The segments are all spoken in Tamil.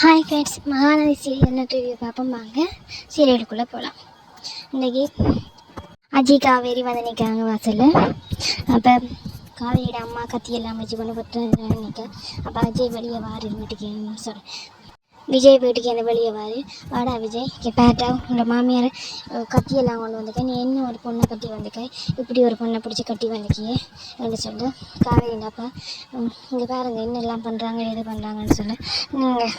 Hi friends Mahanadi serial review பார்ப்போம் வாங்க. சீரியலுக்குள்ளே போகலாம் இன்றைக்கி அஜய் காவேரி வந்து நிற்கிறாங்க வாசலில். அப்போ காவேரியோட அம்மா கத்தியெல்லாம் வச்சு கொண்டு போட்டு நிற்க அப்போ அஜய் வெளியே வாரு வீட்டுக்கு. சொல்கிறேன் விஜய் வீட்டுக்கு என்ன வெளியே வாரு வாடா விஜய் இங்கே பேட்டா உங்களோட மாமியார் கத்தியெல்லாம் கொண்டு வந்திருக்க. நீ என்ன ஒரு பொண்ணை கட்டி வந்திருக்க? இப்படி ஒரு பொண்ணை பிடிச்சி கட்டி வந்திருக்கியே? என்று சொல்லு காவேரிண்டாப்பா இங்கே பாருங்க என்னெல்லாம் பண்ணுறாங்க எது பண்ணுறாங்கன்னு சொல்லி. நீங்கள்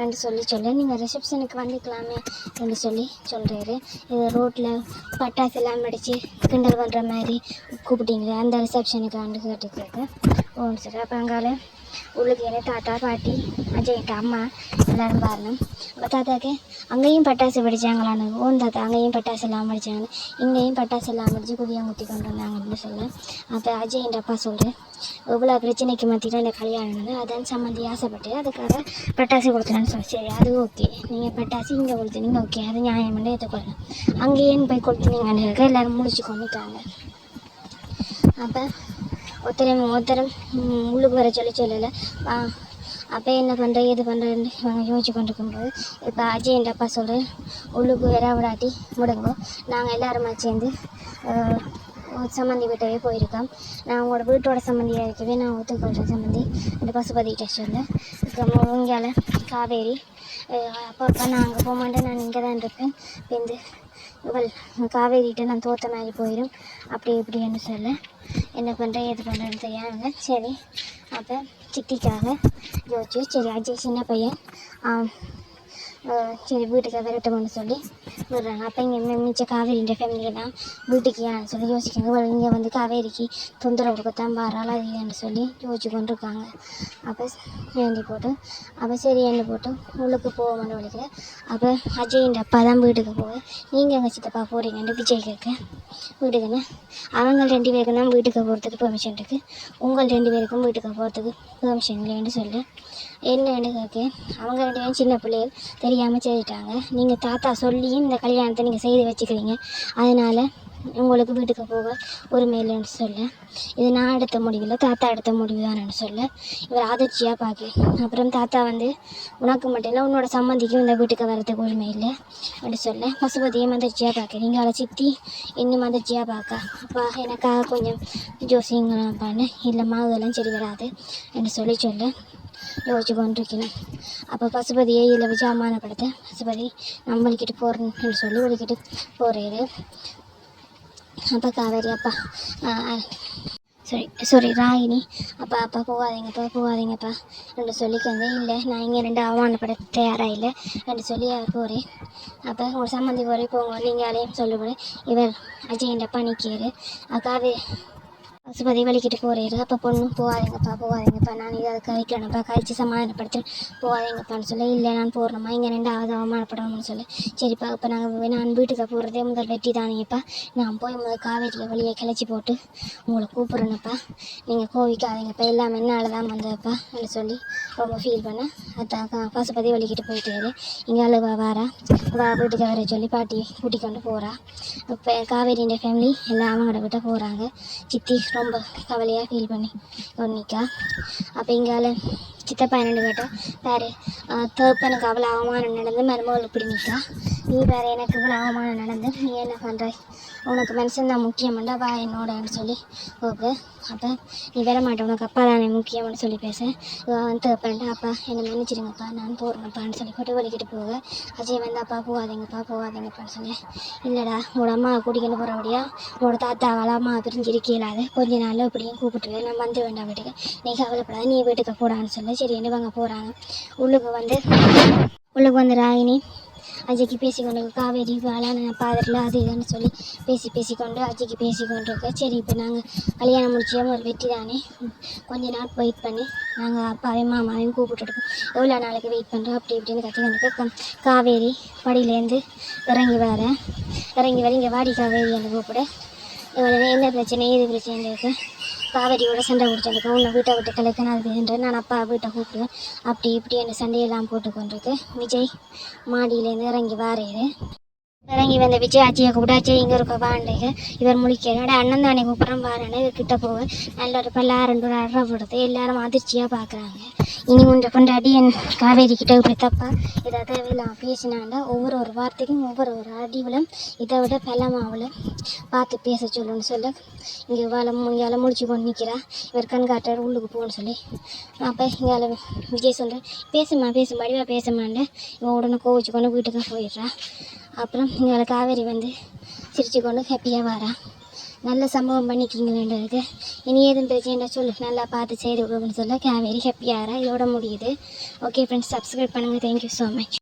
ரெண்டு சொல்லி சொல்லு. நீங்கள் ரிசப்ஷனுக்கு வந்துக்கலாமே என்று சொல்லி சொல்கிறாரு இது ரோட்டில் பட்டாசு எல்லாம் அடித்து கிண்டல் பண்ணுற மாதிரி கூப்பிட்டீங்களே அந்த ரிசப்ஷனுக்கு வந்து கேட்டுக்கிறேன் ஓ சரி அப்போ அங்கால உள்ளுக்கு என்ன தாத்தா பாட்டி அஜய்ட்ட அம்மா எல்லாரும் பாருங்க. அப்போ தாத்தாக்கு அங்கேயும் பட்டாசு வெடிச்சாங்களான்னு. ஓன் தாத்தா அங்கேயும் பட்டாசு எல்லாம் வெடிச்சாங்க இங்கேயும் பட்டாசு எல்லாம் வெடிச்சு குதியம் முத்தி கொண்டு வந்தாங்க அப்படின்னு சொல்ல. அப்போ அஜய்ன்ற அப்பா சொல்கிறேன் இவ்வளோ பிரச்சனைக்கு மத்தியில் இந்த கல்யாணம் நடந்தது. அதான் சம்மந்தி ஆசைப்பட்டு அதுக்காக பட்டாசு கொடுத்துலான்னு சொல்லி. சரி அது ஓகே. நீங்கள் பட்டாசு இங்கே கொடுத்துனீங்க ஓகே. அது நியாயம் பண்ணி ஏற்றுக்கொள்ளலாம் அங்கேயும் போய் கொடுத்துனீங்கன்னு இருக்க எல்லோரும் முடிச்சு கொண்டுட்டாங்க அப்போ ஒருத்தரும் ஒருத்தரும் உள்ளுக்கு வர சொல்லி சொல்லலை. அப்போ என்ன பண்ணுற எது பண்ணுறேன்னு நாங்கள் யோசிச்சு கொண்டு இருக்கும்போது இப்போ அஜய் என்ற அப்பா சொல்லு உள்ளுக்கு வர விடாட்டி முடங்கும் நாங்கள் எல்லாருமா சேர்ந்து சம்மந்தி வீட்டவே போயிருக்கோம். நான் உங்களோட வீட்டோட சம்மந்தியாக இருக்கவே நான் ஒத்துக்கொள்கிறேன் சம்மந்தி இந்த பசுபதிகிட்ட சொல்ல இங்கால காவேரி அப்பா அப்பா நான் அங்கே போக மாட்டேன். நான் இங்கே தான் இருப்பேன். வந்து இவள் காவேரிகிட்ட நான் தோத்த மாதிரி போயிடும் அப்படி இப்படின்னு சொல்ல என்ன பண்ணுறேன் எது பண்ணுறேன்னு தெரியாதுங்க சரி அப்போ சித்திக்காக யோசிச்சு சரி அஜய் சின்ன பையன். சரி வீட்டுக்காக விரட்டணும்னு சொல்லி. விடுறாங்க அப்போ இங்கே மிச்ச காவேரின்ற ஃபேமிலியெல்லாம் வீட்டுக்கு ஏன்னு சொல்லி யோசிக்காங்க இங்கே வந்து காவேரிக்கு தொந்தரவு கொடுக்கத்தான் பாராள் அது ஏன்னு சொல்லி யோசிச்சு கொண்டு இருக்காங்க அப்போ வேண்டி போட்டு அப்போ சரி எண்ணெய் போட்டு உள்ளுக்கு போவோம்னு வலிக்கிறேன் அப்போ அஜயின் அப்பா தான் வீட்டுக்கு போக நீங்கள் எங்கள் சித்தப்பா போகிறீங்கன்னு விஜய் கேட்க வீட்டுக்குன்னு அவங்க ரெண்டு பேருக்கும் தான் வீட்டுக்கு போகிறதுக்கு பெர்மிஷன் இருக்குது உங்கள் ரெண்டு பேருக்கும் வீட்டுக்கு போகிறதுக்கு பெர்மிஷன் இல்லைன்னு சொல்லி. என்னன்னு கேட்க அவங்க ரெண்டு பேரும் சின்ன பிள்ளைகள் தெரியாமல் செய்துட்டாங்க. நீங்கள் தாத்தா சொல்லியும் இந்த கல்யாணத்தை நீங்கள் செய்து வச்சுக்கிறீங்க. அதனால் உங்களுக்கு வீட்டுக்கு போக உரிமை இல்லைன்னு சொல்ல. இது நான் எடுத்த முடிவில் தாத்தா எடுத்த முடிவு தானேன்னு சொல்ல. இவர் அதிர்ச்சியாக பார்க்க அப்புறம் தாத்தா வந்து உனக்கு மட்டும் இல்லை உன்னோட சம்மந்திக்கும் இந்த வீட்டுக்கு வரதுக்கு உரிமை இல்லை அப்படின்னு சொல்ல. பசுபதியும் அதிர்ச்சியாக பார்க்க நீங்கள் அவளை சித்தி இன்னும் அதிர்ச்சியாக பார்க்க அப்பா எனக்காக கொஞ்சம் ஜோசிங்கப்பான்னு இல்லைம்மா அதெல்லாம் சரி வராது. என்று சொல்லி சொல்ல. யோசிச்சு கொண்டிருக்கணும் அப்போ பசுபதியை இதில் வச்சு அவமானப்படுத்த பசுபதி நம்ம வலிக்கிட்டு போகிறேன்னு சொல்லி வலிக்கிட்டு போகிறாரு அப்பா காவேரி அப்பா சாரி சாரி ராகினி அப்பா அப்பா போகாதீங்கப்பா போகாதீங்கப்பா என்று சொல்லிக்கங்க இல்லை நான் இங்கே ரெண்டு அவமானப்பட தயாராக இல்லை என்று சொல்லி அவர் போகிறேன் அப்போ ஒரு சம்மந்தி போகிறே போங்க நீங்கள் அதையும் சொல்லுவேன் இவர் அஜயன் அப்பா நிற்கிறாரு காவேரி பசுபதி வலிக்கிட்டு போகிறாரு அப்போ பொண்ணும் போகாதீங்கப்பா போகாதீங்கப்பா. நான் இதை அதை கழிக்கணும்ப்பா கழிச்சு சமாதானப்படுத்து போகாதீங்கப்பான்னு சொல்ல. இல்லை நான் போடணுமா? இங்கே ரெண்டாவது அவமானப்படணும்னு சொல்லி. சரிப்பா இப்போ நாங்கள் நான் வீட்டுக்கு போகிறதே முதல் வெட்டி தானேப்பா நான் போய் முதல் காவேரியில் வழியை கிளச்சி போட்டு உங்களை கூப்பிட்றேனப்பா. நீங்கள் கோவிக்காதீங்கப்பா. எல்லாமே என்னால் தான் வந்ததுப்பா அப்படின்னு சொல்லி ரொம்ப ஃபீல் பண்ணேன் அதான் பசுபதி வலிக்கிட்டு போயிட்டாரு இங்கே அழுவா வாரா. வா வீட்டுக்கு வர சொல்லி பாட்டி கூட்டிக் கொண்டு போகிறா இப்போ காவேரியின் ஃபேமிலி எல்லாம் அவங்களோட விட்ட போகிறாங்க சித்தி ரொம்ப கவலையாக ஃபீல் பண்ணி ஒன்னிக்கா அப்போ இங்கால சித்தப்பா என்னென்னு கேட்டால் பாரு தோப்பனுக்கு அவ்வளோ அவமானம் நடந்து மருமகள் இப்படி நிற்கா நீ வேறு எனக்கு இவ்வளோ அவமானம் நடந்து நீ என்ன பண்ணுற உனக்கு மனுஷன் தான் முக்கியமாண்டா வா என்னோடன்னு சொல்லி ஓகே அப்போ நீ வர மாட்டேன் உனக்கு அப்பா தானே முக்கியம்னு சொல்லி பேச. தோப்பன்டா அப்பா என்னை மன்னிச்சிடுங்கப்பா நான் போகிறேன்ப்பான்னு சொல்லி போட்டு வலிக்கிட்டு போக அஜய் வந்து அப்பா போகாதீங்கப்பா போகாதீங்கப்பான்னு சொல்லி இல்லைடா உங்களோட அம்மா கூட்டிக்கிட்டு போகிறபடியா உங்களோட தாத்தாவால் அம்மா பிரிஞ்சிருக்க இயலாது கொஞ்ச நாள் இப்படியும் கூப்பிட்டுருவேன் நான் வந்து வேண்டாம் வீட்டுக்கு. நீ கவலைப்படாத நீ வீட்டுக்கு போடான்னு சொல்லி. சரி என்ன வாங்க போகிறாங்க உள்ளுக்கு வந்து உள்ளுக்கு வந்து ராகினி அஜய்க்கு பேசிக்கொண்டு காவேரி வேளாண் பாதரில் அது இதுன்னு சொல்லி பேசி பேசிக்கொண்டு அஜய்க்கு பேசிக்கொண்டிருக்க சரி இப்போ நாங்கள் கல்யாணம் முடிச்சோம். ஒரு வெற்றி தானே? கொஞ்ச நாள் வெயிட் பண்ணி நாங்கள் அப்பாவையும் மாமாவையும் கூப்பிட்டுருக்கோம் எவ்வளோ நாளைக்கு வெயிட் பண்ணுறோம் அப்படி இப்படின்னு கத்திக்கொண்டு காவேரி படியிலேருந்து இறங்கி வரேன் இறங்கி வர இங்கே வாடி காவேரி என்று கூப்பிட இவளை என்ன பிரச்சனை? ஏது பிரச்சனை இருக்குது காவேரியோட சண்டை பிடிச்சிருக்கேன் உன்னை வீட்டை விட்டு கலைக்கணும் அது நான் அப்பா வீட்டை கூப்பிடுவேன் அப்படி இப்படி என்ன சண்டையெல்லாம் போட்டு கொண்டிருக்கு விஜய் மாடியிலேருந்து இறங்கி வாரேரு இறங்கி வந்த விஜய் அஜியை கூப்பிடாச்சு இங்கே இருக்க வாண்டேங்க இவர் முழிக்கிறாட அண்ணன் தானே கூப்பிட்றோம் பாருன்னு இவர் கிட்ட போக நல்ல ஒரு பல்லாயிரம் ரெண்டு ஒரு அரை போடுறது. எல்லாரும் அதிர்ச்சியாக பார்க்குறாங்க இனி கொஞ்சம் கொண்டாடி என் காவேரி கிட்ட இப்படி இதை தேவையில்லாம் பேசினாண்டா ஒவ்வொரு ஒரு வார்த்தைக்கும் ஒவ்வொரு ஒரு அடிவிலும். இதை விட பலமாவில் பார்த்து பேச சொல்லுன்னு சொல்ல. இங்கே வேலை இங்கே முடிச்சு கொண்டு நிற்கிறா இவர் கண்காட்டர் உள்ளுக்கு போகணும்னு சொல்லி. அப்போ இங்கே விஜய் சொல்கிறேன் பேசுமா பேசும் வடிவா பேசமாண்டேன் இவன் உடனே கோவிச்சு கொண்டு வீட்டுக்கு போயிடுறா. அப்புறம் எங்களை காவேரி வந்து சிரித்து கொண்டு ஹாப்பியாக வரா. நல்ல சம்பவம் பண்ணிக்கிங்களேன்றதுக்கு. இனி எதுவும் பிரச்சனை சொல்லு. நல்லா பார்த்து செய்து விடுவோம்னு சொல்ல காவேரி ஹாப்பியாகிறா இதோட முடியுது. ஓகே ஃப்ரெண்ட்ஸ் சப்ஸ்கிரைப் பண்ணுங்கள் தேங்க்யூ ஸோ மச்